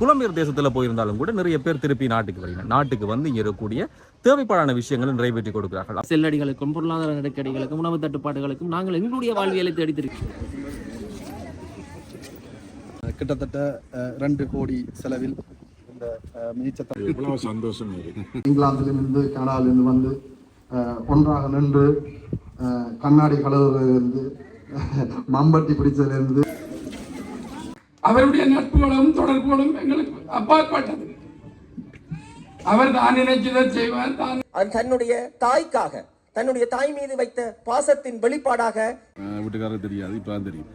புலம்பெயர் தேசத்துல போயிருந்தாலும் கூட நிறைய பேர் திருப்பி நாட்டுக்கு வருகிறாங்க. நாட்டுக்கு வந்து இங்க இருக்கக்கூடிய தேவைப்பாடான விஷயங்களை நிறைவேற்றி கொடுக்கிறார்கள். செல்லடிகளுக்கும் பொருளாதார நெருக்கடிகளுக்கும் உணவு தட்டுப்பாடுகளுக்கும் நாங்கள் எங்களுடைய வாழ்வியலை தேடித்திருக்கிறோம். கிட்டத்தட்ட ரெண்டு கோடி செலவில் இந்த இவ்வளவு சந்தோஷம் இங்கிலாந்திலிருந்து கனடாவிலிருந்து வந்து ஒன்றாக நின்று கண்ணாடி கழுவுறதுலேருந்து மம்பட்டி பிடிச்சதுலேருந்து அவருடைய நட்புகளும் தொடர்புகளும் எங்களுக்கு அப்பாற்பட்டது. அவர் தான் நினைச்சதை செய்வார் தான் தன்னுடைய தாய்க்காக தன்னுடைய தாய் மீது வைத்த பாசத்தின் வெளிப்பாடாக வீட்டுக்காரருக்கு தெரியாது இப்ப தெரியும்.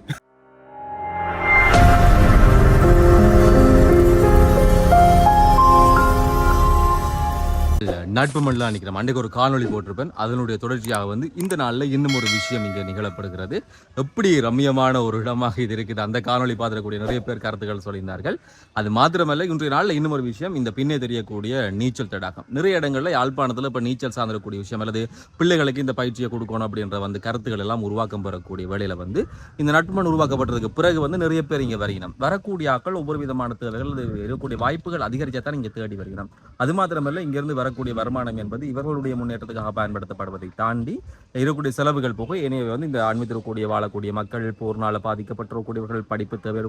நட்பு மண்டலம் நினைக்கிறேன் அன்றைக்கு ஒரு காணொளி போட்டிருப்பேன். அதனுடைய தொடர்ச்சியாக வந்து இந்த நாளில் இன்னும் ஒரு விஷயம் இங்கே நிகழப்படுகிறது எப்படி ரம்மியமான ஒரு இடமாக இது இருக்குது? அந்த காணொளி பார்த்துக்கூடிய நிறைய பேர் கருத்துக்கள் சொல்லியிருந்தார்கள். அது மாத்திரமல்ல இன்றைய நாளில் இன்னும் ஒரு விஷயம் இந்த பின்னே தெரியக்கூடிய நீச்சல் தடாகம். நிறைய இடங்களில் யாழ்ப்பாணத்தில் இப்போ நீச்சல் சார்ந்திருக்கூடிய விஷயம் அல்லது பிள்ளைகளுக்கு இந்த பயிற்சியை கொடுக்கணும் அப்படின்ற வந்து கருத்துக்கள் எல்லாம் உருவாக்கம் பெறக்கூடிய வேலையில் வந்து இந்த நட்புமன் உருவாக்கப்பட்டதுக்கு பிறகு வந்து நிறைய பேர் இங்கே வருகிறோம் வரக்கூடிய ஆட்கள் ஒவ்வொரு விதமான தேவைகள் இருக்கக்கூடிய வாய்ப்புகள் அதிகரிச்சா தான் இங்கே தேடி வருகிறோம் அது மாத்திரமல்ல இங்கேருந்து வரக்கூடிய வருமானம் என்பது இவர்களுடைய முன்னேற்றத்துக்காக பயன்படுத்தப்படுவதை தாண்டி இருக்கக்கூடிய செலவுகள் போக எனவே வந்து இந்த ஆன்மீகத்திற்கூடிய வாழக்கூடிய மக்கள் போர்னால பாதிக்கப்பட்டிருக்கக்கூடியவர்கள் படிப்பு தேவை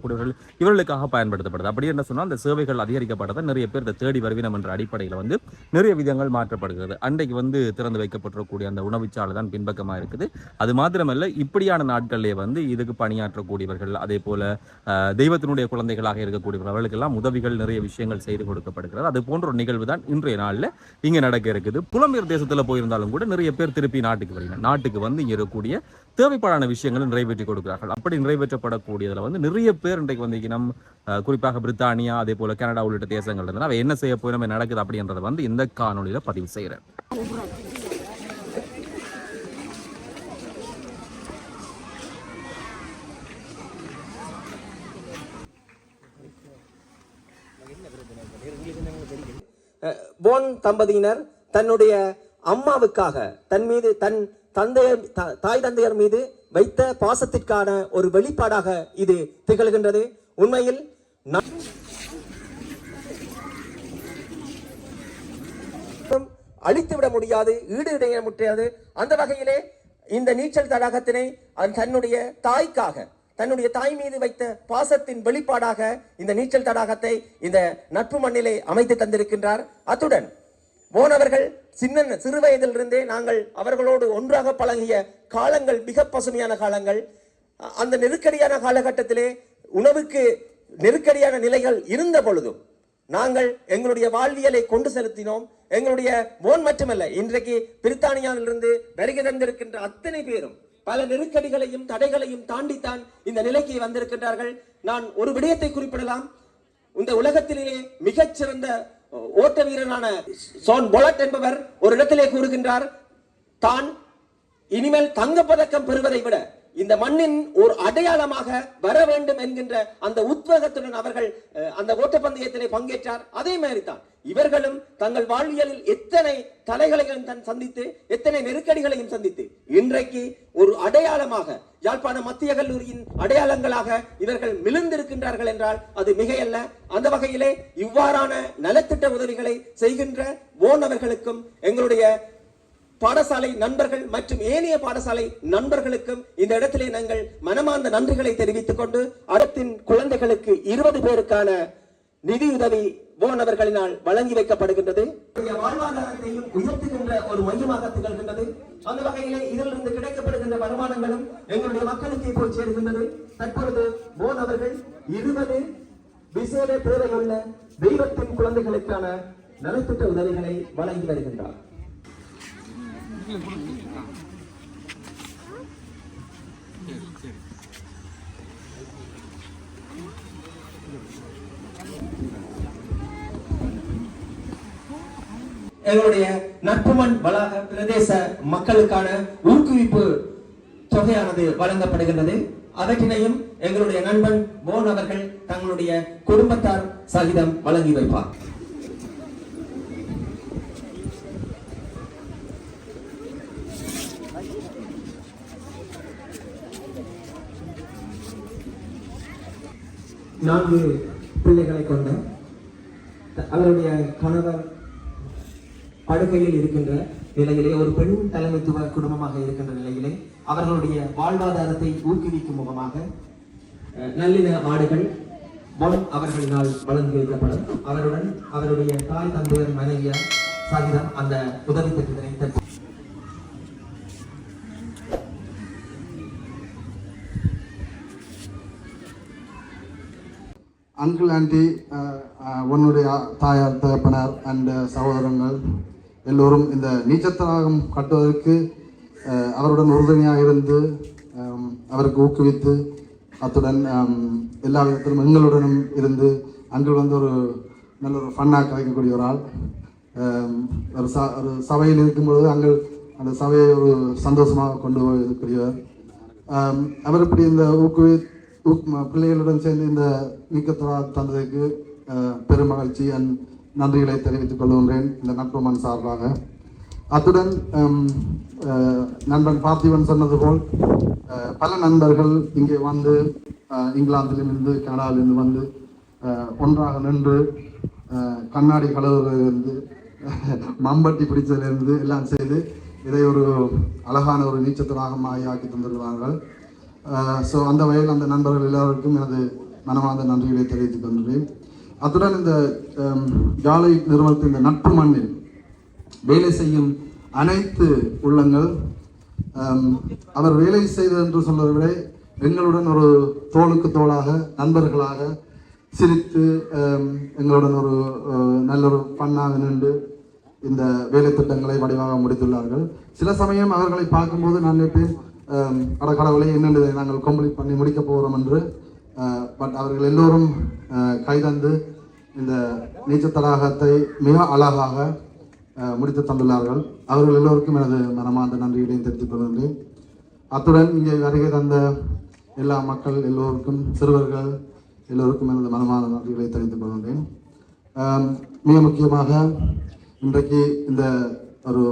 இவர்களுக்காக பயன்படுத்தப்படுது. அப்படி என்ன சொன்னால் அந்த சேவைகள் அதிகரிக்கப்பட்டதை நிறைய பேர் இந்த தேடி வருவினம் என்ற அடிப்படையில் வந்து நிறைய விதங்கள் மாற்றப்படுகிறது. அன்றைக்கு வந்து திறந்து வைக்கப்பட்டிருக்கக்கூடிய அந்த உணவுச்சாலை தான் பின்பக்கமாக இருக்குது. அது மாத்திரமல்ல இப்படியான நாட்களிலே வந்து இதுக்கு பணியாற்றக்கூடியவர்கள் அதே போல தெய்வத்தினுடைய குழந்தைகளாக இருக்கக்கூடியவர்கள் அவர்களுக்கெல்லாம் உதவிகள் நிறைய விஷயங்கள் செய்து கொடுக்கப்படுகிறது. அது போன்ற ஒரு நிகழ்வு தான் இன்றைய நாளில் இங்கே நடக்க இருக்குது. புலம்பெயர் தேசத்துல போயிருந்தாலும் கூட நிறைய பேர் திருப்பி நாட்டுக்கு வருகிறாங்க நாட்டுக்கு வந்து இங்கே இருக்கக்கூடிய தேவைப்பாடான விஷயங்களை நிறைவேற்றி கொடுக்கிறார்கள். அப்படி நிறைவேற்றப்படக்கூடியதுல வந்து நிறைய பேர் இன்றைக்கு வந்து நம் குறிப்பாக பிரித்தானியா அதே போல கனடா உள்ளிட்ட தேசங்கள் இருந்தால் அவை என்ன செய்ய போய் நம்ம நடக்குது? அப்படின்றத வந்து இந்த காணொலியில் பதிவு செய்கிறேன் போன் தம்பதியினர் தன்னுடைய அம்மாவுக்காக தன் மீது தன் தந்தையர் த- தாய் தந்தையர் மீது வைத்த பாசத்திற்கான ஒரு வெளிப்பாடாக இது திகழ்கின்றது. உண்மையில் நம் அழித்துவிட முடியாது ஈடுடைய முடியாது. அந்த வகையிலே இந்த நீச்சல் தடாகத்தினை தன்னுடைய தாய்க்காக தன்னுடைய தாய் மீது வைத்த பாசத்தின் வெளிப்பாடாக இந்த நீச்சல் தடாகத்தை இந்த நட்பு மண்ணிலே அமைத்து தந்திருக்கின்றார். அத்துடன் போனவர்கள் சின்ன சிறு வயதிலிருந்தே நாங்கள் அவர்களோடு ஒன்றாக பழகிய காலங்கள் மிக பசுமையான காலங்கள். அந்த நெருக்கடியான காலகட்டத்திலே உணவுக்கு நெருக்கடியான நிலைகள் இருந்த பொழுதும் நாங்கள் எங்களுடைய வாழ்வியலை கொண்டு செலுத்தினோம். எங்களுடைய போன் மட்டுமல்ல இன்றைக்கு பிரித்தானியாவிலிருந்து வருகை தந்திருக்கின்ற அத்தனை பேரும் பல நெருக்கடிகளையும் தடைகளையும் தாண்டித்தான் இந்த நிலைக்கு வந்திருக்கின்றார்கள். நான் ஒரு விடயத்தை குறிப்பிடலாம். இந்த உலகத்திலேயே மிகச்சிறந்த ஓட்ட வீரனான சோன் பொலட் என்பவர் ஒரு இடத்திலே கூறுகின்றார் தான் இனிமேல் தங்கப்பதக்கம் பெறுவதை விட இந்த மண்ணின் ஒரு அடையாளமாக வர வேண்டும் என்கின்ற அந்த உத்வேகத்துடன் அவர்கள் அந்த ஓட்டப்பந்தயத்திலே பங்கேற்றார். அதே மாதிரி தான் இவர்களும் தங்கள் வாழ்வியலில் எத்தனை தலைகளையும் தன் சந்தித்து எத்தனை நெருக்கடிகளையும் சந்தித்து இன்றைக்கு ஒரு அடையாளமாக யாழ்ப்பாண மத்திய கல்லூரியின் அடையாளங்களாக இவர்கள் மிளிர்ந்திருக்கின்றார்கள் என்றால் அது மிகையல்ல. அந்த வகையிலே இவ்வாறான நலத்திட்ட உதவிகளை செய்கின்ற போனவர்களுக்கும் எங்களுடைய பாடசாலை நண்பர்கள் மற்றும் ஏனைய பாடசாலை நண்பர்களுக்கும் இந்த இடத்திலே நாங்கள் மனமார்ந்த நன்றிகளை தெரிவித்துக் கொண்டு அரத்தின் குழந்தைகளுக்கு இருபது பேருக்கான நிதியுதவி போன் அவர்களினால் வழங்கி வைக்கப்படுகின்றது. வாழ்வாதாரத்தையும் உயர்த்துகின்ற ஒரு மையமாக திகழ்கின்றது. அந்த வகையிலே இதிலிருந்து கிடைக்கப்படுகின்ற வருமானங்களும் எங்களுடைய மக்களுக்கு போய் சேருகின்றது. தற்பொழுது போன் அவர்கள் இருபது விசேட தேவையுள்ள தெய்வத்தின் குழந்தைகளுக்கான நலத்திட்ட உதவிகளை வழங்கி வருகின்றார். எங்களுடைய நற்புமன் வளாக பிரதேச மக்களுக்கான ஊக்குவிப்பு தொகையானது வழங்கப்படுகின்றது. அவற்றினையும் எங்களுடைய நண்பன் போன் அவர்கள் தங்களுடைய குடும்பத்தார் சகிதம் வழங்கி வைப்பார். நான்கு பிள்ளைகளை கொண்ட அவருடைய கணவர் படுக்கையில் இருக்கின்ற நிலையிலே ஒரு பெண் தலைமைத்துவ குடும்பமாக இருக்கின்ற நிலையிலே அவர்களுடைய வாழ்வாதாரத்தை ஊக்குவிக்கும் முகமாக அஹ், நல்லின ஆடுகள் பொன் அவர்களினால் வழங்கி வைக்கப்படும். அவருடன் அவருடைய தாய் தந்தையர் மனைவியார் சகிதம் அந்த உதவி திட்டத்தினை அங்கிள் ஆண்டி uh, uh, உன்னுடைய தாயார் தகப்பனார் அண்ட் uh, சகோதரங்கள் எல்லோரும் இந்த நீச்சத்தராகம் கட்டுவதற்கு அவருடன் உறுதுணையாக இருந்து um, அவருக்கு ஊக்குவித்து அத்துடன் um, எல்லா விதத்திலும் எங்களுடனும் இருந்து அங்கிள் வந்து ஒரு நல்ல ஒரு ஃபன்னாக கலைக்கக்கூடிய ஒரு ஆள். Um, ஒரு ச ஒரு சபையில் இருக்கும்பொழுது அங்கிள் அந்த சபையை ஒரு சந்தோஷமாக கொண்டு போய் ஆம், அவர் இப்படி இந்த ஊக்குவி பிள்ளைகளுடன் சேர்ந்து இந்த நீக்கத்தொடா தந்ததுக்கு பெருமகிழ்ச்சி பெரும் அண்ட் நன்றிகளை தெரிவித்துக் கொள்கின்றேன் இந்த நட்புமன் சார்பாக. அத்துடன் நண்பன் பார்த்திபன் சொன்னது போல் பல நண்பர்கள் இங்கே வந்து இங்கிலாந்திலிருந்து கனடாவிலிருந்து வந்து ஒன்றாக நின்று கண்ணாடி கலவுகளிலிருந்து மம்பட்டி பிடிச்சதிலிருந்து எல்லாம் செய்து இதை ஒரு அழகான ஒரு நீச்சத்தனாக மாயாக்கி தந்திருக்கிறார்கள் ஸோ அந்த வகையில் அந்த நண்பர்கள் எல்லாருக்கும் எனது மனமார்ந்த நன்றிகளை தெரிவித்துக் கொள்கிறேன். அத்துடன் இந்த ஜாலை நிறுவனத்தின் இந்த நட்பு மண்ணில் வேலை செய்யும் அனைத்து உள்ளங்கள் அவர் வேலை செய்தது என்று சொல்வதை விட எங்களுடன் ஒரு தோளுக்கு தோளாக நண்பர்களாக சிரித்து எங்களுடன் ஒரு நல்ல ஒரு பண்ணாக நின்று இந்த வேலை திட்டங்களை வடிவாக முடித்துள்ளார்கள். சில சமயம் அவர்களை பார்க்கும்போது நான் நினைப்பேன் அட கடவுளை என்னென்று நாங்கள் கம்ப்ளீட் பண்ணி முடிக்க போகிறோம் என்று பட் அவர்கள் எல்லோரும் கைதந்து இந்த நீச்சல் தடாகத்தை மிக அழகாக முடித்து தந்துள்ளார்கள். அவர்கள் எல்லோருக்கும் எனது மனமார்ந்த நன்றிகளையும் தெரிவித்துக் கொள்கின்றேன். அத்துடன் இங்கே வருகை தந்த எல்லா மக்கள் எல்லோருக்கும் சிறுவர்கள் எல்லோருக்கும் எனது மனமார்ந்த நன்றிகளை தெரிவித்துக் கொள்கின்றேன். மிக முக்கியமாக இன்றைக்கு இந்த ஒரு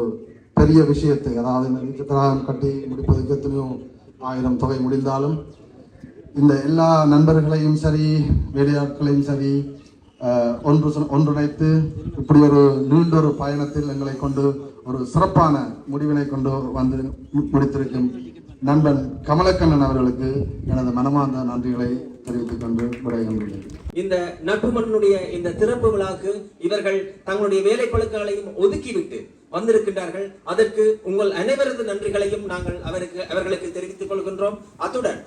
பெரிய விஷயத்தை அதாவது இந்த நீச்சத்தடாகம் கட்டி முடிப்பதற்கு எத்தனையோ ஆயிரம் தொகை முடிந்தாலும் இந்த எல்லா நண்பர்களையும் சரி வேலையாட்களையும் சரி ஒன்று சொ- ஒன்றிணைத்து இப்படி ஒரு நீண்டொரு பயணத்தில் எங்களை கொண்டு ஒரு சிறப்பான முடிவினை கொண்டு வந்து முடித்திருக்கும் நண்பன் கமலக்கண்ணன் அவர்களுக்கு எனது மனமார்ந்த நன்றிகளை தெரிவித்துக் கொண்டு விடைகின்றேன் இந்த நட்பு மண்ணுடைய இந்த திறப்பு விழாக்கு இவர்கள் தங்களுடைய வேலை பழுக்களையும் ஒதுக்கிவிட்டு வந்திருக்கின்றார்கள். அதற்கு உங்கள் அனைவரது நன்றிகளையும் நாங்கள் அவருக்கு அவர்களுக்கு தெரிவித்துக் கொள்கின்றோம். அத்துடன்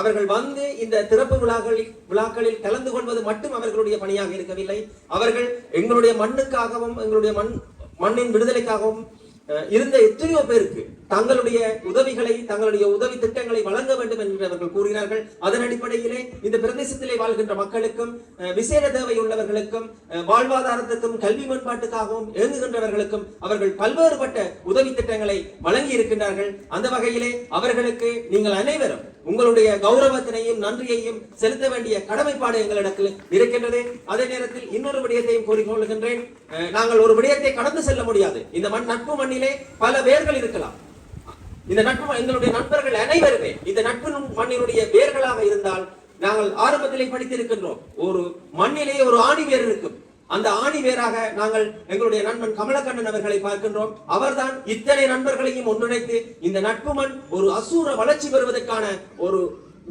அவர்கள் வந்து இந்த திறப்பு விழாக்களில் விழாக்களில் கலந்து கொள்வது மட்டும் அவர்களுடைய பணியாக இருக்கவில்லை. அவர்கள் எங்களுடைய மண்ணுக்காகவும் எங்களுடைய மண் மண்ணின் விடுதலைக்காகவும் இருந்த எத்தனையோ பேருக்கு தங்களுடைய உதவிகளை தங்களுடைய உதவி திட்டங்களை வழங்க வேண்டும் என்று அவர்கள் கூறுகிறார்கள். அதன் அடிப்படையிலே இந்த பிரதேசத்திலே வாழ்கின்ற மக்களுக்கும் விசேட தேவை உள்ளவர்களுக்கும் வாழ்வாதாரத்துக்கும் கல்வி மேம்பாட்டுக்காகவும் இயங்குகின்றவர்களுக்கும் அவர்கள் பல்வேறுபட்ட உதவி திட்டங்களை வழங்கி இருக்கின்றார்கள் அந்த வகையிலே அவர்களுக்கு நீங்கள் அனைவரும் உங்களுடைய கௌரவத்தினையும் நன்றியையும் செலுத்த வேண்டிய கடமைப்பாடு எங்களிடத்தில் இருக்கின்றது. அதே நேரத்தில் இன்னொரு விடயத்தையும் கூறிக்கொள்கின்றேன் நாங்கள் ஒரு விடயத்தை கடந்து செல்ல முடியாது. இந்த மண் நட்பு மண்ணிலே பல வேர்கள் இருக்கலாம். இந்த நட்பு எங்களுடைய நண்பர்கள் அனைவருமே இந்த நட்பு மண்ணினுடைய வேர்களாக இருந்தால் நாங்கள் ஆரம்பத்திலே படித்திருக்கின்றோம். ஒரு மண்ணிலே ஒரு ஆணி வேர் இருக்கும். அந்த ஆணி வேராக நாங்கள் எங்களுடைய நண்பன் கமலக்கண்ணன் அவர்களை பார்க்கின்றோம். அவர்தான் இத்தனை நண்பர்களையும் ஒன்றிணைத்து இந்த நட்பு மண் ஒரு அசூர வளர்ச்சி பெறுவதற்கான ஒரு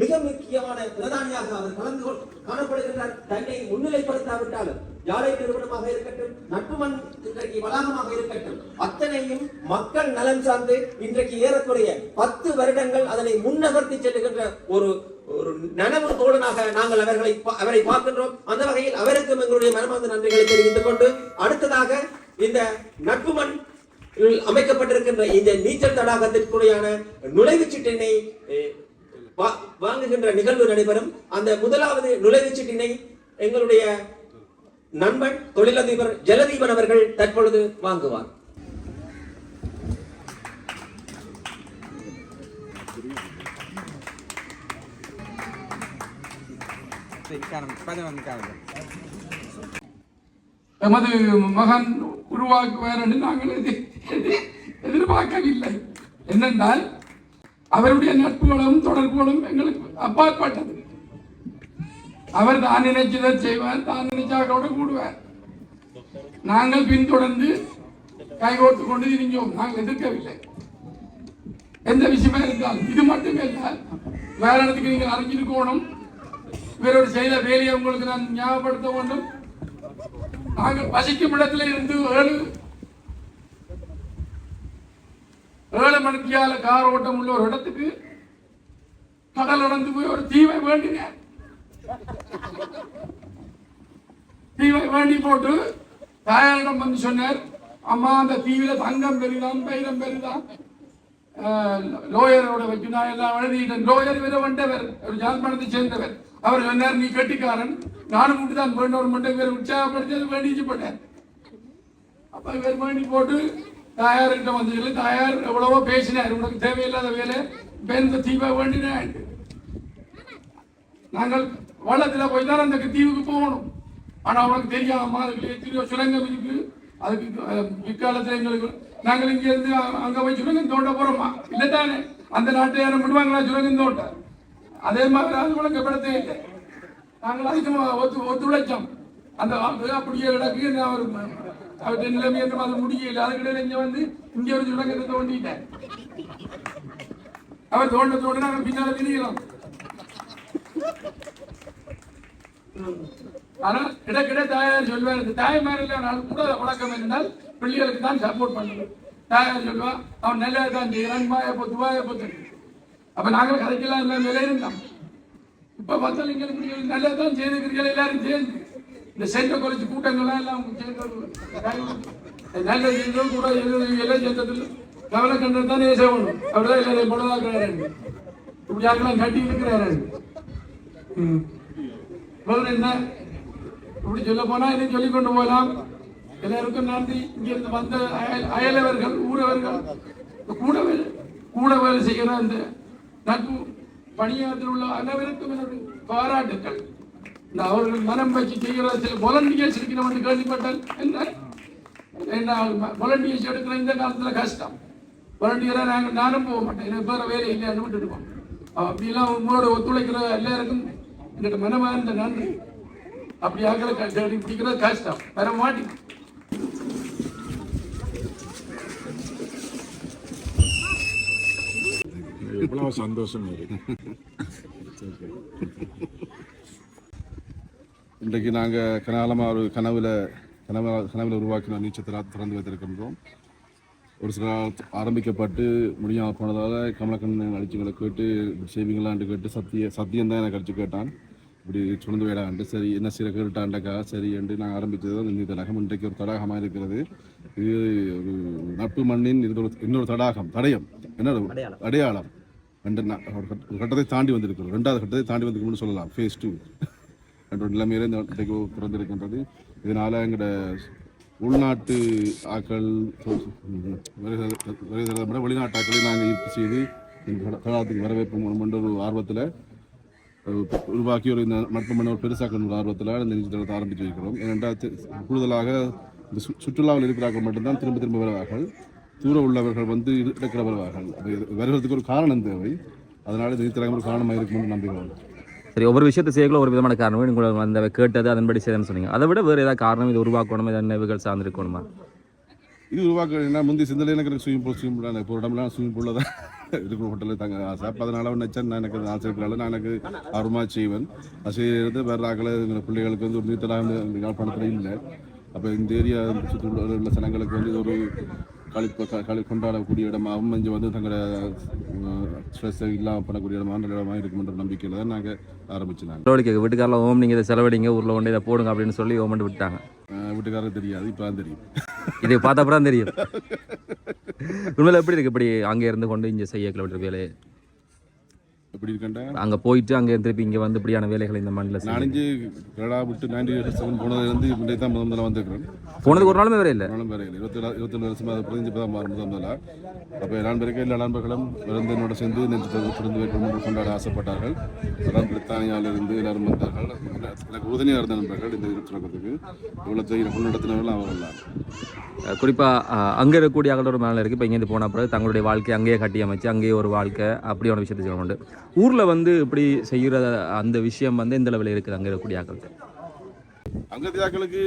மிக முக்கியமான பிரதானியாக அவர் கலந்து காணப்படுகின்றார். தன்னை முன்னிலைப்படுத்தாவிட்டாலும் யாழை நிறுவனமாக இருக்கட்டும் நட்புமன் இன்றைக்கு வளாகமாக இருக்கட்டும் அத்தனையும் மக்கள் நலன் சார்ந்து இன்றைக்கு ஏறக்குறைய பத்து வருடங்கள் அதனை முன்னகர்த்தி செல்லுகின்ற ஒரு ஒரு நனவு தோழனாக நாங்கள் அவர்களை பா- அவரை பார்க்கின்றோம். அந்த வகையில் அவருக்கும் எங்களுடைய மனமார்ந்த நன்றிகளை தெரிவித்துக் கொண்டு அடுத்ததாக இந்த நட்புமண் இல் அமைக்கப்பட்டிருக்கின்ற இந்த நீச்சல் தடாகத்திற்குடையான நுழைவுச் சீட்டினை வா- வாங்குகின்ற நிகழ்வு நடைபெறும். அந்த முதலாவது நுழைவுச் சீட்டினை எங்களுடைய நண்பன் தொழிலதிபர் ஜலதீபன் அவர்கள் தற்பொழுது வாங்குவார். எமது மகன் உருவாக்குவார் என்று நாங்கள் எதிர்பார்க்கவில்லை. என்னென்றால் அவருடைய நட்புகளும் தொடர்புகளும் எங்களுக்கு அப்பாற்பட்டது. அவர் தான் நினைச்சதை செய்வார் தான் நினைச்சாக்களோட கூடுவார். நாங்கள் பின்தொடர்ந்து கைகோர்த்து கொண்டு திரிஞ்சோம். நாங்கள் எதிர்க்கவில்லை. எந்த விஷயமா இருந்தாலும் இது மட்டுமே இல்ல வேற இடத்துக்கு நீங்கள் அறிஞ்சிருக்கணும் இவரோட செய்த வேலையை உங்களுக்கு நான் ஞாபகப்படுத்த வேண்டும். நாங்கள் பசிக்கும் இடத்துல இருந்து ஏழு ஏழு மணித்தியால கார் ஓட்டம் உள்ள ஒரு இடத்துக்கு கடல் நடந்து போய் ஒரு தீவை வேண்டினேன். தீவை வேண்டி போட்டு தாயாரிடம் வந்து சொன்னார் அம்மா அந்த தீவில தங்கம் பெரிதான் பைரம் பெரிதான் லோயரோட வச்சு நான் எல்லாம் எழுதிட்டேன் லோயர் இவரை வந்தவர் ஒரு ஜாழ்ப்பாணத்தை சேர்ந்தவர். அவர் சொன்னார் நீ கட்டிக்காரன் நானும் மட்டும் தான் வேண்டும் ஒரு மட்டும் இவர் உற்சாகப்படுத்தி வேண்டிச்சு போட்டேன். அப்ப இவர் வேண்டி போட்டு தாயார்கிட்ட வந்து சொல்லி தாயார் எவ்வளவோ பேசினார் உனக்கு தேவையில்லாத வேலை இப்போ இந்த தீபா வேண்டினேன் நாங்கள் வள்ளத்துல போய் தான் அந்த தீவுக்கு போகணும். ஆனா உனக்கு தெரியாம அதுக்கு எத்தனையோ சுரங்கம் இருக்கு. அதுக்கு அஹ், பிற்காலத்துல எங்களுக்கு நாங்கள் இங்க இருந்து அ- அங்க போய் சுரங்கம் தோண்ட போறோமா? இல்லை தானே அந்த நாட்டை யாரும் விடுவாங்களா சுரங்கம் தோண்ட? அதே மாதிரி அது வழங்கப்படுத்தே இல்லை. நாங்கள் அதுக்கு ஒத்து ஒத்துழைச்சோம். அந்த அது அப்படியே கிடக்கு. நான் அவர் அவர்கிட்ட நிலைமை என்று அது முடியல. அதுக்கிடையில இங்க வந்து இங்க ஒரு சுரங்கத்தை தோண்டிட்டேன் அவர் தோண்ட தோண்ட நாங்கள் பின்னால திணிக்கிறோம் ஆனால் இடக்கிட தாயார் சொல்வார் இந்த தாய்மாரில் கூட வழக்கம் இருந்தால் பிள்ளைகளுக்கு தான் சப்போர்ட் பண்ணுவோம் தாயார் சொல்வா அவன் நல்லா தான் செய்கிறான் வாய பொத்து வாய பொத்து அப்ப நாங்கள் கதைக்கெல்லாம் எல்லாம் விலை இருந்தோம். இப்ப பார்த்தாலும் இங்க நல்லா தான் செய்திருக்கிறீர்கள் எல்லாரும் சேர்ந்து. இந்த சென்ற குறைச்சி கூட்டங்கள்லாம் எல்லாம் சேர்ந்து நல்ல செய்தோம் கூட எல்லாம் சேர்ந்தது கவலை கண்டது தான் சேவணும் அப்படிதான் எல்லாரையும் பொழுதாக்குறாரு இப்படி யாருக்கெல்லாம் கட்டி இருக்கிறாரு ம். பதில் என்ன? இப்படி சொல்ல போனா இதை சொல்லிக் கொண்டு போகலாம். எல்லாருக்கும் நன்றி. இங்கிருந்து வந்த அயல் அயலவர்கள் ஊரவர்கள் கூட வேலை கூட வேலை செய்கிற அந்த நட்பு பணியாற்றில் உள்ள அனைவருக்கும் எனது பாராட்டுக்கள். இந்த அவர்கள் மனம் வச்சு செய்கிற சில வாலண்டியர்ஸ் இருக்கிறோம் என்று கேள்விப்பட்டால் என்ன? வாலண்டியர்ஸ் எடுக்கிற இந்த காலத்தில் கஷ்டம். வாலண்டியராக நாங்கள் நானும் போக மாட்டேன். எனக்கு வேற வேலை இல்லைன்னு விட்டுடுவோம் அப்படிலாம் உங்களோட ஒத்துழைக்கிற எல்லாருக்கும் எங்கிட்ட மனமார்ந்த நன்றி. அப்படி ஆகல தேடி பிடிக்கிறது கஷ்டம். வர மாட்டி. எவ்வளவு சந்தோஷம் இருக்கு இன்றைக்கு நாங்கள் கனாலமாக ஒரு கனவுல கனவு கனவுல உருவாக்கின நீச்சத்தை திறந்து வைத்திருக்கின்றோம். ஒரு சில நாள் ஆரம்பிக்கப்பட்டு முடியாமல் போனதால் கமலக்கண்ணன் அடிச்சுங்களை கேட்டு செய்வீங்களான்ட்டு கேட்டு சத்திய சத்தியம் தான் எனக்கு அடிச்சு கேட்டான். இப்படி சுழந்து விடாண்டு சரி என்ன சில கேட்டாண்டக்கா சரி என்று நான் ஆரம்பித்தது தான் இந்த தடாகம். இன்றைக்கு ஒரு தடாகமாக இருக்கிறது. இது ஒரு நட்பு மண்ணின் இது ஒரு இன்னொரு தடாகம் தடயம். என்ன அடையாளம். ரெண்டு ஒரு கட்ட- ஒரு கட்டத்தை தாண்டி வந்திருக்கிறோம் ரெண்டாவது கட்டத்தை தாண்டி வந்திருக்கோம்னு சொல்லலாம். ஃபேஸ் டூ என்ற நிலைமையில இந்த இன்றைக்கு திறந்திருக்கின்றது. இதனால எங்களோட உள்நாட்டு ஆக்கள் வெளிநாட்டு ஆக்களை நாங்கள் ஈர்ப்பு செய்து இந்த தடாகத்துக்கு வரவேற்பு என்ற ஒரு ஆர்வத்தில் உருவாக்கி ஒரு இந்த நட்பு மன்ன ஒரு பெருசாக்கணும் ஆர்வத்தில் இந்த நிகழ்ச்சி ஆரம்பித்து வைக்கிறோம் ஏனென்றால் கூடுதலாக இந்த சு- சுற்றுலாவில் இருக்கிறார்கள் மட்டும்தான் திரும்ப திரும்ப வருவார்கள். தூரம் உள்ளவர்கள் வந்து இரு- இருக்கிற வருவார்கள். வருவதற்கு ஒரு காரணம் தேவை. அதனால் இந்த நிகழ்ச்சி ஒரு காரணமாக இருக்கும்னு நம்புகிறோம். சரி ஒவ்வொரு விஷயத்தை செய்யக்குள்ள ஒரு விதமான காரணம். நீங்கள் அந்த கேட்டது அதன்படி செய்யணும்னு சொன்னீங்க. அதை விட வேறு ஏதாவது காரணம் இது உருவாக்கணும் ஏதாவது நினைவுகள் சார்ந்திருக்கணுமா? இது உருவாக்க என்ன? முந்தி சிந்தலை எனக்கு ஸ்விமிங் பூல் ஸ்விமிங் பூல் இப்போ இடம்லாம் ஸ்விமிங் பூலில் தான் இருக்கிற ஹோட்டலில் தங்க ஆசை. அப்போ அதனால நினச்சேன் நான் எனக்கு ஆசை இருக்கிறனால நான் எனக்கு ஆர்வமாக செய்வேன் அது செய்யறது வேறு ஆக்களை எங்கள் பிள்ளைகளுக்கு வந்து ஒரு நீத்தலாக யாழ்ப்பாணத்தில் இல்லை. அப்போ இந்த ஏரியா சுற்றி உள்ள ஜனங்களுக்கு வந்து ஒரு களி களி கொண்டாடக்கூடிய இடமாகவும் இங்கே வந்து தங்களோட ஸ்ட்ரெஸ்ஸை இல்லாமல் பண்ணக்கூடிய இடமா நல்ல இடமா இருக்குமென்ற நம்பிக்கையில் தான் நாங்கள் ஆரம்பிச்சு நாங்கள் வீட்டுக்காரில் ஓம் நீங்கள் இதை செலவழிங்க ஊரில் கொண்டு இதை போடுங்க அப்படின்னு சொல்லி ஓமண்டு விட்டாங்க. வீட்டுக்காரருக்கு தெரியாது இப்போ தான் தெரியும். இது பார்த்த அப்புறம் தெரியும். உண்மையில எப்படி இருக்கு? இப்படி அங்கே இருந்து கொண்டு இங்கே செய்ய கிலோமீட்டர் வேலை எப்படி இருக்கேன்டா? அங்கே போயிட்டு அங்கே திருப்பி இங்கே வந்து இப்படியான வேலைகளை இந்த மண்ணில் இங்கே கனடா விட்டு நைன்டி செவன் போனதுலேருந்து இன்றைக்கு தான் முதல் முதல்ல வந்திருக்கிறேன். போனதுக்கு ஒரு நாளுமே வேற இல்லை? நானும் வேற இல்லை. இருபத்தி இருபத்தொன்று வருஷமா அதை பதினஞ்சு தான் முதல் முதலா. அப்போ நண்பர்கள் எல்லா நண்பர்களும் இருந்து என்னோட சேர்ந்து நெஞ்சு திறந்து வைக்கணும் என்று கொண்டாட ஆசைப்பட்டார்கள். அதான் பிரித்தானியாவிலிருந்து எல்லாரும் வந்தார்கள். எனக்கு உறுதுணையாக இருந்த நண்பர்கள் இந்த தொடக்கத்துக்கு இவ்வளோ கொண்டாடத்தினவர்கள் அவர்கள் தான். குறிப்பாக அங்கே இருக்கக்கூடிய அகல ஒரு மேலே இருக்குது இப்போ இங்கேருந்து போன பிறகு தங்களுடைய வாழ்க்கையை அங்கேயே கட்டி அமைச்சு அங்கேயே ஒரு வாழ்க்கை அப்படியான விஷயத்தை உண்டு. ஊரில் வந்து இப்படி செய்கிற அந்த விஷயம் வந்து எந்த லெவலில் இருக்குது? அங்கே இருக்கக்கூடிய ஆக்கள்கிட்ட அங்கத்தியாக்களுக்கு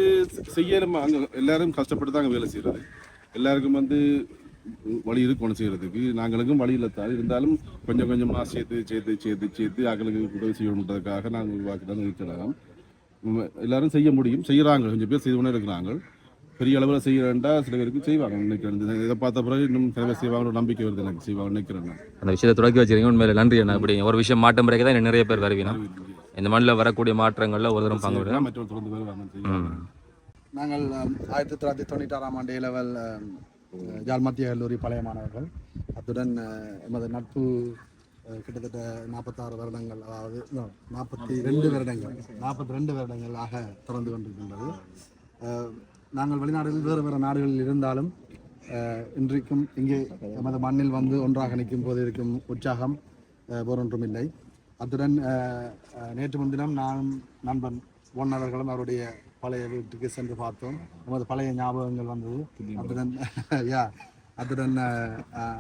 செய்யலும் அங்கே எல்லாரும் கஷ்டப்பட்டு தான் அங்கே வேலை செய்கிறது எல்லாருக்கும் வந்து வழி இருக்கணும் செய்கிறதுக்கு நாங்களுக்கும் வழி இல்லை இருந்தாலும் கொஞ்சம் கொஞ்சமாக சேர்த்து சேர்த்து சேர்த்து சேர்த்து ஆக்களுக்கு உதவி செய்யணுன்றதுக்காக நாங்கள் உருவாக்கி தான் இருக்கிறோம். எல்லாரும் செய்ய முடியும். செய்கிறாங்க கொஞ்சம் பேர் செய்து கொண்டே இருக்கிறாங்க. பெரிய அளவில் செய்யறேன்டா சில பேருக்கு செய்வாங்க. நினைக்கிறேன் இதை பார்த்த பிறகு இன்னும் சில பேர் செய்வாங்க நம்பிக்கை வருது எனக்கு. செய்வாங்க நினைக்கிறேன் நான். அந்த விஷயத்தை தொடக்கி வச்சிருக்கீங்க. உண்மையில நன்றி என்ன அப்படி ஒரு விஷயம் மாற்றம் பிறகு தான் நிறைய பேர் வருவீங்க. இந்த மண்ணில் வரக்கூடிய மாற்றங்கள்ல ஒரு தரம் பங்கு விடுங்க மற்றவர்கள் தொடர்ந்து வருவாங்க. நாங்கள் ஆயிரத்தி தொள்ளாயிரத்தி தொண்ணூற்றாறாம் ஆண்டு லெவல் ஜாழ் மத்திய கல்லூரி பழைய மாணவர்கள். அத்துடன் எமது நட்பு கிட்டத்தட்ட நாற்பத்தாறு வருடங்கள் அதாவது நாற்பத்தி ரெண்டு வருடங்கள் நாற்பத்தி ரெண்டு வருடங்களாக தொடர்ந்து கொண்டிருக்கின்றது. நாங்கள் வெளிநாடுகளில் வேறு வேறு நாடுகளில் இருந்தாலும் இன்றைக்கும் இங்கே எமது மண்ணில் வந்து ஒன்றாக நிற்கும் போது இருக்கும் உற்சாகம் வேறொன்றும் இல்லை அத்துடன் நேற்று முன்தினம் நானும் நண்பன் ஒன் அவர்களும் அவருடைய பழைய வீட்டுக்கு சென்று பார்த்தோம். நமது பழைய ஞாபகங்கள் வந்தது. அத்துடன் யா அத்துடன்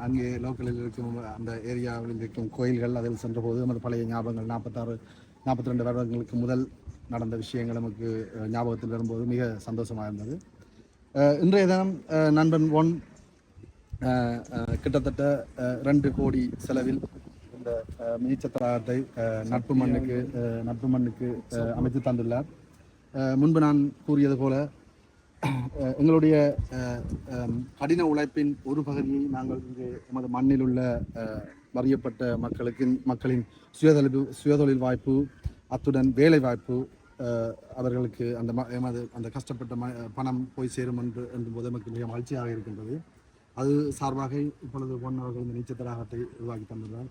அங்கே லோக்கலில் இருக்கும் அந்த ஏரியாவில் இருக்கும் கோயில்கள் அதில் சென்றபோது நமது பழைய ஞாபகங்கள் நாற்பத்தாறு நாற்பத்தி ரெண்டு வருடங்களுக்கு முதல் நடந்த விஷயங்கள் நமக்கு ஞாபகத்தில் வரும்போது மிக சந்தோஷமாக இருந்தது. இன்றைய தினம் நண்பன் ஒன் கிட்டத்தட்ட ரெண்டு கோடி செலவில் இந்த அஹ், நட்பு மண்ணுக்கு நட்பு மண்ணுக்கு அமைத்து தந்துள்ளார். முன்பு நான் கூறியது போல எங்களுடைய கடின உழைப்பின் ஒரு பகுதியை நாங்கள் இங்கு எமது மண்ணில் உள்ள வறியப்பட்ட மக்களுக்கு மக்களின் சுயதொழில் சுயதொழில் வாய்ப்பு அத்துடன் வேலை வாய்ப்பு அவர்களுக்கு அந்த ம- எமது அந்த கஷ்டப்பட்ட ம பணம் போய் சேரும் என்று என்று போது மிக மகிழ்ச்சியாக இருக்கின்றது. அது சார்பாக இப்பொழுது பொன் அவர்கள் இந்த நீச்சல் தடாகத்தை உருவாக்கி தந்துள்ளார்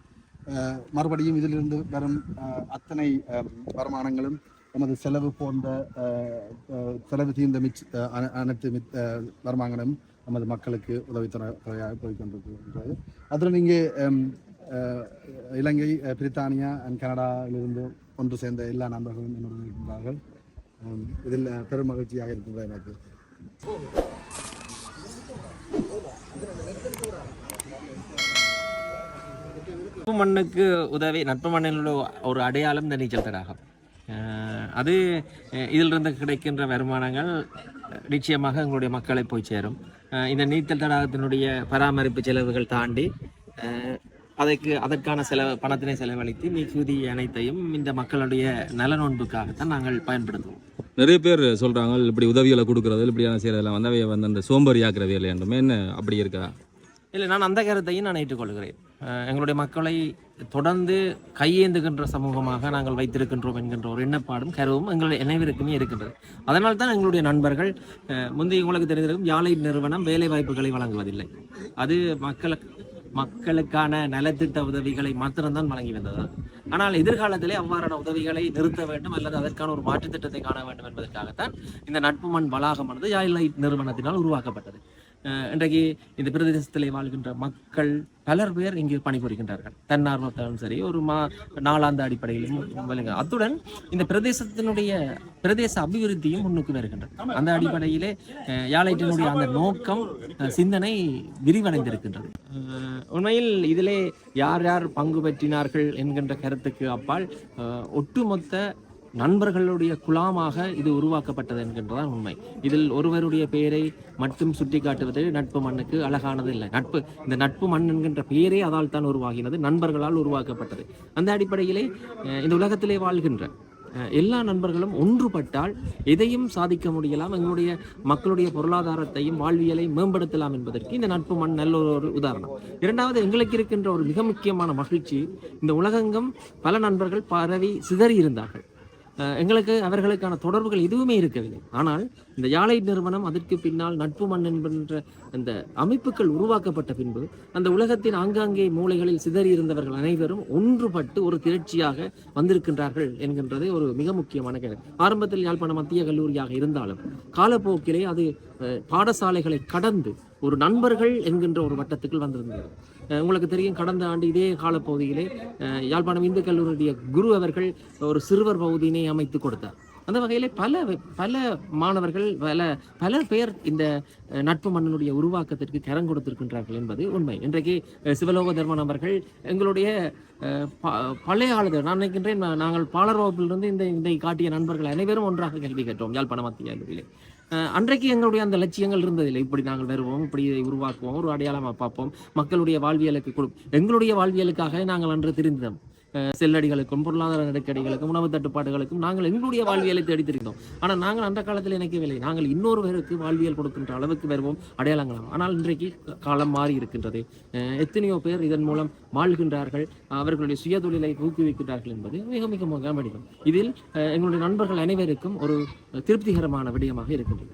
மறுபடியும் இதிலிருந்து வரும் அத்தனை வருமானங்களும் நமது செலவு போன்ற செலவு தீர்ந்த மிச்ச அனைத்து மித் வருமானங்களும் நமது மக்களுக்கு உதவித்தர துறையாக போய் கொண்டிருக்கின்றது. அதில் இங்கே இலங்கை பிரித்தானியா அண்ட் கனடாவிலிருந்து ஒன்று சேர்ந்த எல்லா நண்பர்களும் என்னுடன் இருக்கின்றார்கள். இதில் பெரும் மகிழ்ச்சியாக இருக்கின்றது எனக்கு. நட்பு மண்ணுக்கு உதவி நட்பு மண்ணில் ஒரு அடையாளம் இந்த நீச்சல் தடாகம். அது இதிலிருந்து கிடைக்கின்ற வருமானங்கள் நிச்சயமாக எங்களுடைய மக்களை போய் சேரும். இந்த நீச்சல் தடாகத்தினுடைய பராமரிப்பு செலவுகள் தாண்டி அதற்கு அதற்கான செலவு பணத்தினை செலவழித்து மிகுதி அனைத்தையும் இந்த மக்களுடைய நலனொன்புக்காகத்தான் நாங்கள் பயன்படுத்துவோம். நிறைய பேர் சொல்றாங்க இப்படி உதவிகளை கொடுக்கறது இப்படியான செய்யறதெல்லாம் வந்து அவைய வந்து அந்த சோம்பேறி ஆக்குற வேலை என்றுமே. என்ன அப்படி இருக்கா? இல்லை நான் அந்த கருத்தையும் நான் ஏற்றுக்கொள்கிறேன். எங்களுடைய மக்களை தொடர்ந்து கையேந்துகின்ற சமூகமாக நாங்கள் வைத்திருக்கின்றோம் என்கின்ற ஒரு எண்ணப்பாடும் கருவும் எங்கள் அனைவருக்குமே இருக்கின்றது. அதனால் தான் எங்களுடைய நண்பர்கள் முந்தைய உங்களுக்கு தெரிந்திருக்கும் யாழை நிறுவனம் வேலை வாய்ப்புகளை வழங்குவதில்லை. அது மக்களுக்கு மக்களுக்கான நலத்திட்ட உதவிகளை மாத்திரம்தான் வழங்கி வந்தது. ஆனால் எதிர்காலத்திலே அவ்வாறான உதவிகளை நிறுத்த வேண்டும் அல்லது அதற்கான ஒரு மாற்று திட்டத்தை காண வேண்டும் என்பதற்காகத்தான் இந்த நட்பு மண் வளாகமானது யாழ் லைட் நிறுவனத்தினால் உருவாக்கப்பட்டது. இன்றைக்கு இந்த பிரதேசத்திலே வாழ்கின்ற மக்கள் பலர் பேர் இங்கு பணிபுரிகின்றார்கள். தன்னார்வத்தாலும் சரி ஒரு மா நாளாந்த அடிப்படையிலும் விளங்க. அத்துடன் இந்த பிரதேசத்தினுடைய பிரதேச அபிவிருத்தியும் முன்னுக்கு வருகின்றது. அந்த அடிப்படையிலே யாழைட்டினுடைய அந்த நோக்கம் சிந்தனை விரிவடைந்திருக்கின்றது. உண்மையில் இதிலே யார் யார் பங்கு பெற்றினார்கள் என்கின்ற கருத்துக்கு அப்பால் ஒட்டுமொத்த நண்பர்களுடைய குலாமாக இது உருவாக்கப்பட்டது என்கின்றதான் உண்மை. இதில் ஒருவருடைய பெயரை மட்டும் சுட்டிக்காட்டுவது நட்பு மண்ணுக்கு அழகானது இல்லை. நட்பு இந்த நட்பு மண் என்கின்ற பெயரே அதால் தான் உருவாகினது நண்பர்களால் உருவாக்கப்பட்டது. அந்த அடிப்படையிலே இந்த உலகத்திலே வாழ்கின்ற எல்லா நண்பர்களும் ஒன்றுபட்டால் எதையும் சாதிக்க முடியலாம் எங்களுடைய மக்களுடைய பொருளாதாரத்தையும் வாழ்வியலை மேம்படுத்தலாம் என்பதற்கு இந்த நட்பு மண் நல்ல ஒரு உதாரணம். இரண்டாவது எங்களுக்கு இருக்கின்ற ஒரு மிக முக்கியமான மகிழ்ச்சி இந்த உலகெங்கும் பல நண்பர்கள் பரவி சிதறி இருந்தார்கள். எங்களுக்கு அவர்களுக்கான தொடர்புகள் எதுவுமே இருக்கவில்லை. ஆனால் இந்த யாழை நிறுவனம் அதற்கு பின்னால் நட்பு மண் என்கின்ற அந்த அமைப்புகள் உருவாக்கப்பட்ட பின்பு அந்த உலகத்தின் ஆங்காங்கே மூலைகளில் சிதறி இருந்தவர்கள் அனைவரும் ஒன்றுபட்டு ஒரு திரட்சியாக வந்திருக்கின்றார்கள் என்கின்றது ஒரு மிக முக்கியமான கேள்வி. ஆரம்பத்தில் யாழ்ப்பாணம் மத்திய கல்லூரியாக இருந்தாலும் காலப்போக்கிலே அது அஹ், பாடசாலைகளை கடந்து ஒரு நண்பர்கள் என்கின்ற ஒரு வட்டத்துக்குள் வந்திருந்தது. உங்களுக்கு தெரியும் கடந்த ஆண்டு இதே காலப்பகுதியிலே யாழ்ப்பாணம் இந்து கல்லூரியுடைய குரு அவர்கள் ஒரு சிறுவர் பகுதியினை அமைத்து கொடுத்தார். அந்த வகையிலே பல பல மாணவர்கள் பல பல பேர் இந்த நட்பு மன்னனுடைய உருவாக்கத்திற்கு கரம் கொடுத்திருக்கின்றார்கள் என்பது உண்மை. இன்றைக்கு சிவலோக தர்மன் அவர்கள் எங்களுடைய ப- பழைய ஆளுதல் நான் நினைக்கின்றேன் நாங்கள் பாலர் வகுப்பிலிருந்து இந்த இதை காட்டிய நண்பர்கள் அனைவரும் ஒன்றாக கல்வி கேட்டோம். யாழ்ப்பாண மத்திய கல்லூரியிலே அன்றைக்கு எங்களுடைய அந்த லட்சியங்கள் இருந்ததில்லை. இப்படி நாங்கள் வருவோம் இப்படி இதை உருவாக்குவோம் ஒரு அடையாளமாக பார்ப்போம். மக்களுடைய வாழ்வியலுக்கு கொடு எங்களுடைய வாழ்வியலுக்காக நாங்கள் அன்று திருந்தோம். செல்லடிகளுக்கும் பொருளாதார நெருக்கடிகளுக்கும் உணவு தட்டுப்பாடுகளுக்கும் நாங்கள் எங்களுடைய வாழ்வியலை தேடி ஆனால் நாங்கள் அந்த காலத்தில் நினைக்கவில்லை. நாங்கள் இன்னொருவருக்கு வாழ்வியல் கொடுக்கின்ற அளவுக்கு வருவோம் அடையாளங்களாம். ஆனால் இன்றைக்கு காலம் மாறி இருக்கின்றது. அஹ், எத்தனையோ பேர் இதன் மூலம் வாழ்கின்றார்கள் அவர்களுடைய சுயதொழிலை ஊக்குவிக்கின்றார்கள் என்பது மிக மிக மிக வடிவம் இதில் அஹ், எங்களுடைய நண்பர்கள் அனைவருக்கும் ஒரு திருப்திகரமான விடயமாக இருக்கின்றது.